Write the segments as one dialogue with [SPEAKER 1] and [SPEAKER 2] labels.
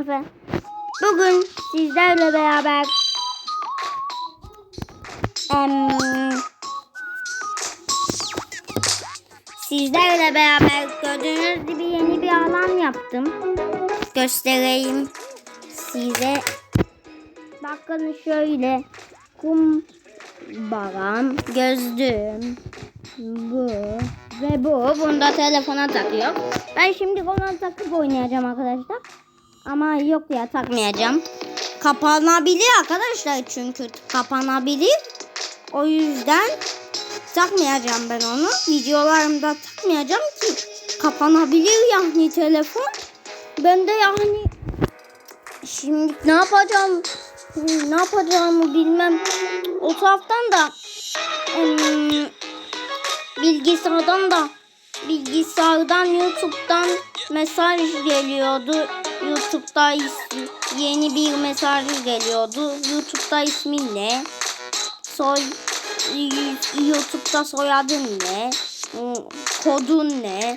[SPEAKER 1] Efe. Bugün sizlerle beraber em, sizlerle beraber gördüğünüz gibi yeni bir alan yaptım. Göstereyim size. Bakın şöyle kum baram gözlüğüm bu ve bu. Bunu da telefona takıyor. Ben şimdi ona takıp oynayacağım arkadaşlar. Ama yok ya takmayacağım. Kapanabilir arkadaşlar çünkü kapanabilir. O yüzden takmayacağım ben onu. Videolarımda takmayacağım ki kapanabilir yani telefon. Ben de yani şimdi ne yapacağım ne yapacağımı bilmem. O taraftan da bilgisayardan da bilgisayardan YouTube'dan mesaj geliyordu. YouTube'da is- yeni bir mesaj geliyordu. YouTube'da ismin ne? Soy YouTube'da soyadın ne? Hmm, Kodun ne?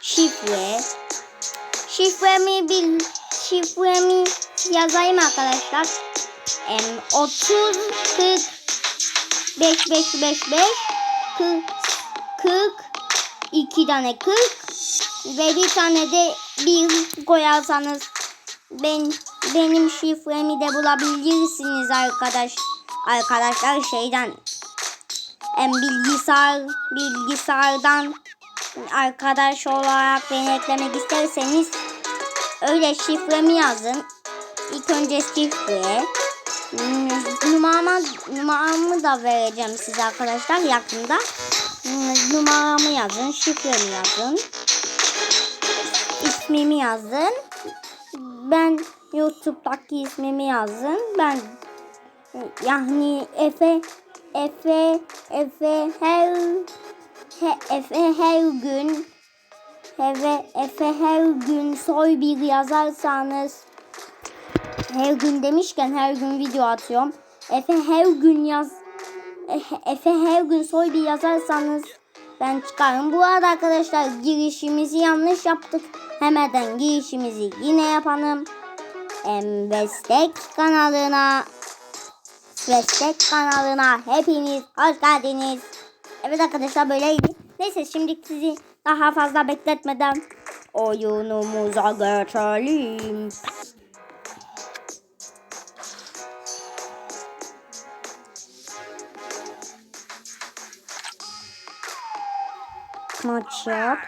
[SPEAKER 1] Şifre. Şifremi bil şifremi yazayım arkadaşlar. Em, 30 40 5 5 5 5 40 40 2 tane 40 ve bir tane de bir koyarsanız ben benim şifremi de bulabilirsiniz arkadaş arkadaşlar şeyden em, bilgisayar bilgisayardan arkadaş olarak beni eklemek isterseniz öyle şifremi yazın. İlk önce şifre. Hmm, Numaramı, da vereceğim size arkadaşlar yakında. Numaramı yazın, şifremi yazın. İsmimi yazın. Ben YouTube'daki ismimi yazın. Ben yani Efe Efe Efe her he, Efe her gün Efe Efe her gün soy bir yazarsanız her gün demişken her gün video atıyorum. Efe her gün yaz Efe her gün soy bir yazarsanız ben çıkarım. Bu arada arkadaşlar girişimizi yanlış yaptık. Hemen girişimizi yine yapalım. Em, Destek kanalına Destek kanalına hepiniz hoş geldiniz. Evet arkadaşlar böyleydi. Neyse şimdi sizi daha fazla bekletmeden oyunumuza geçelim. Maç yap.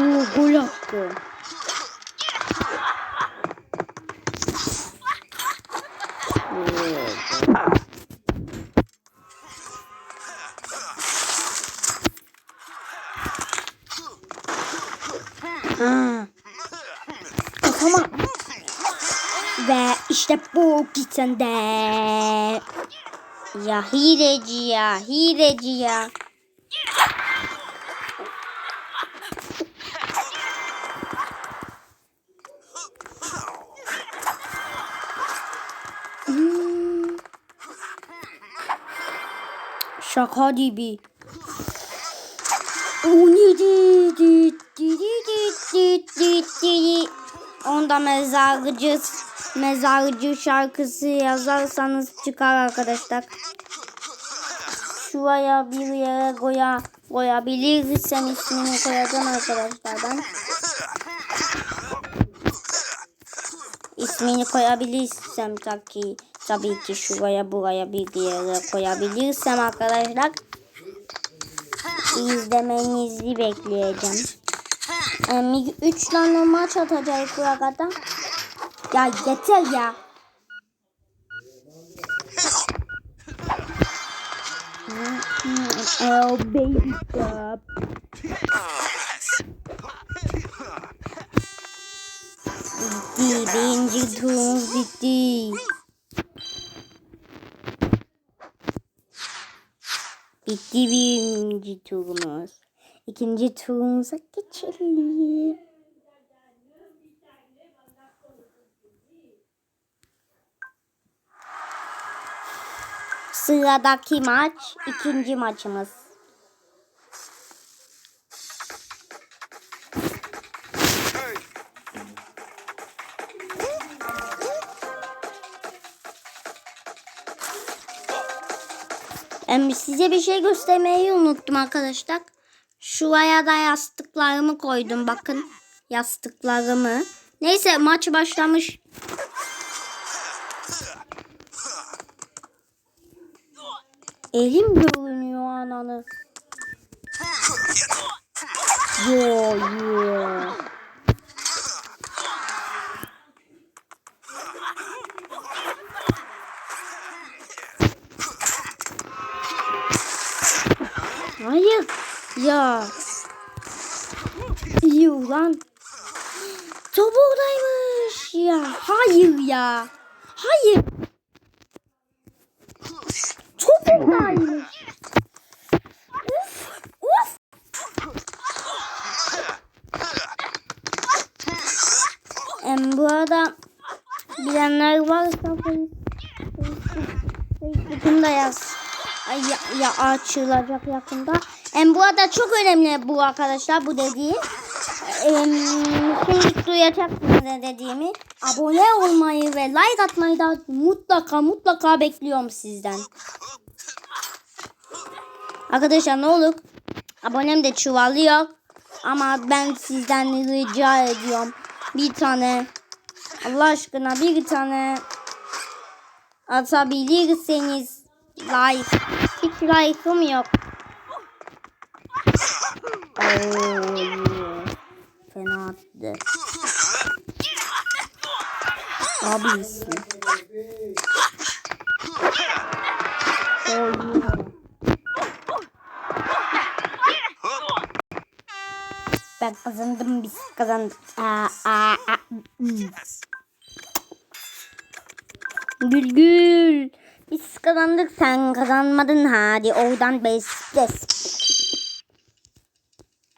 [SPEAKER 1] Oo, gol attı. Kafama. Ve işte bu gitsende. Ya hileci ya, hileci ya. Şaka gibi. Onda mezarcı mezarcı şarkısı yazarsanız çıkar arkadaşlar. Şuraya bir yere koya koyabilirsem ismini koyacağım arkadaşlar ben. İsmini koyabilirsem tabii tabii ki şuraya buraya bir yere koyabilirsem arkadaşlar izlemenizi bekleyeceğim. Yani 3 tane maç atacağız burada. Ya yeter ya. Oh baby stop. Birinci turumuz bitti. Bitti birinci turumuz. İkinci turumuza geçelim. Sıradaki maç ikinci maçımız. Size bir şey göstermeyi unuttum arkadaşlar. Şuraya da yastıklarımı koydum bakın. Yastıklarımı. Neyse maç başlamış. Elim görünüyor ananı. Yo yo. Hayır. Ya. İyi ulan. Top oradaymış ya. Hayır ya. Hayır. Top oradaymış. Uf. Uf. Em, bu arada bilenler varsa Facebook- Facebook'umda yaz. Ya, ya açılacak yakında. Em, bu arada çok önemli bu arkadaşlar bu dediğim. Em, şimdi duyacaksınız ne dediğimi. Abone olmayı ve like atmayı da mutlaka mutlaka bekliyorum sizden. Arkadaşlar ne olur abonem de çoğalıyor. Ama ben sizden rica ediyorum. Bir tane Allah aşkına bir tane atabilirseniz like. Hiç like'ım yok. Oo. Fena attı. Oh, yeah. Ben kazandım biz kazandık. Aa, aa, aa. Gül gül. Kazandık sen kazanmadın hadi oradan bes bes.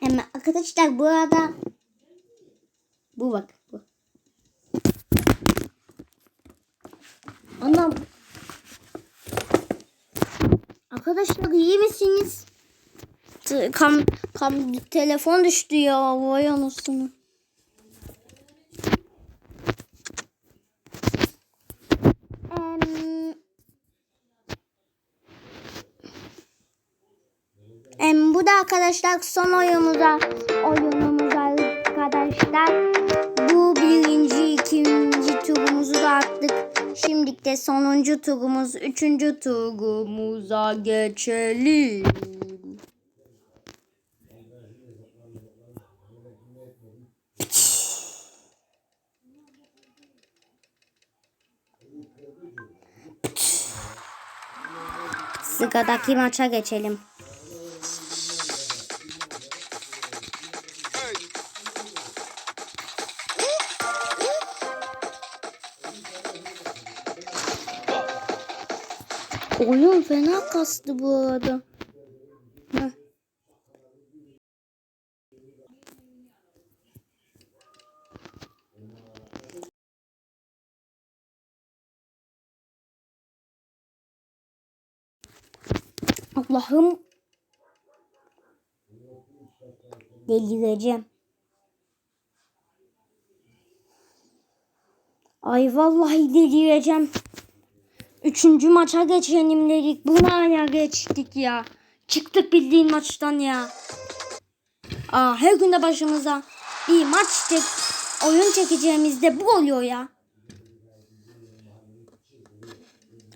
[SPEAKER 1] Ama arkadaşlar bu arada bu bak bu. Anam. Arkadaşlar iyi misiniz? Kam, kam telefon düştü ya vay anasını. Em, em, bu da arkadaşlar son oyunumuza oyunumuz arkadaşlar. Bu birinci, ikinci turumuzu da attık. Şimdi de sonuncu turumuz, üçüncü turumuza geçelim. Sıradaki maça geçelim. Oyun fena kastı bu arada. Allah'ım delireceğim. Ay vallahi delireceğim. Üçüncü maça geçelim dedik. Buna ya geçtik ya. Çıktık bildiğin maçtan ya. Aa, her günde başımıza bir maç çek, oyun çekeceğimizde bu oluyor ya.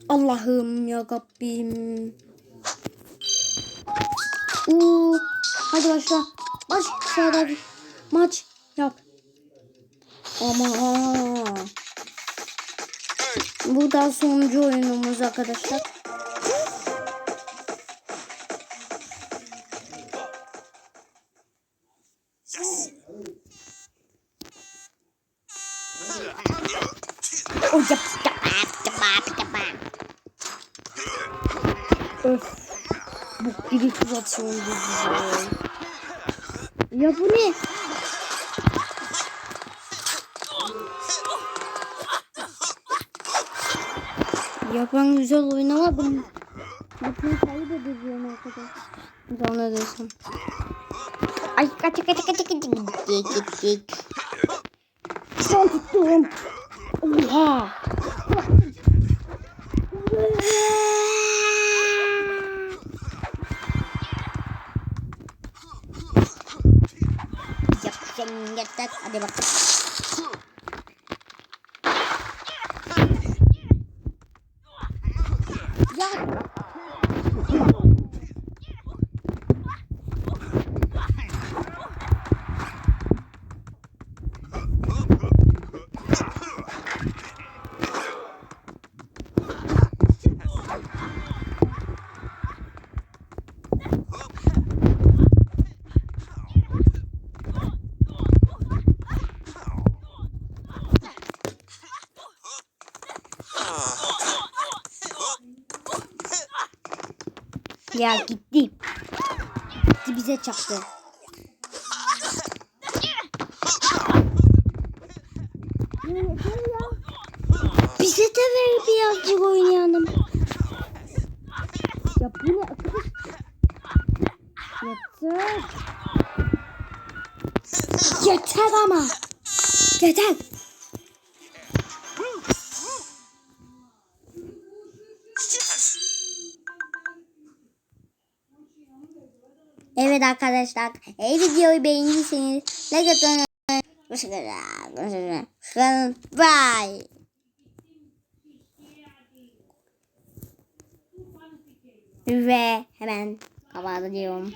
[SPEAKER 1] Allah'ım ya Rabbim. Uuu. Hadi başla. Baş bir maç yap. Ama bu da sonuncu oyunumuz arkadaşlar. Öf. Bu birisi atıyor bizi. Ya bu ne? Yapan güzel oynamadım. Yapmayı kaybedeceğim arkadaşlar. Sonra desem. Ay kaç kaç kaç kaç kaç git. Son tuttum. Oha. Yapacağım yatak. Hadi bakalım. Ya gitti. Gitti bize çaktı. Bize de ver birazcık oynayalım. Ya bu ne arkadaş? Yeter. Yeter ama. Yeter. Evet arkadaşlar, eğer videoyu beğendiyseniz like atmayı unutmayın. Bye. Ve hemen kapatıyorum.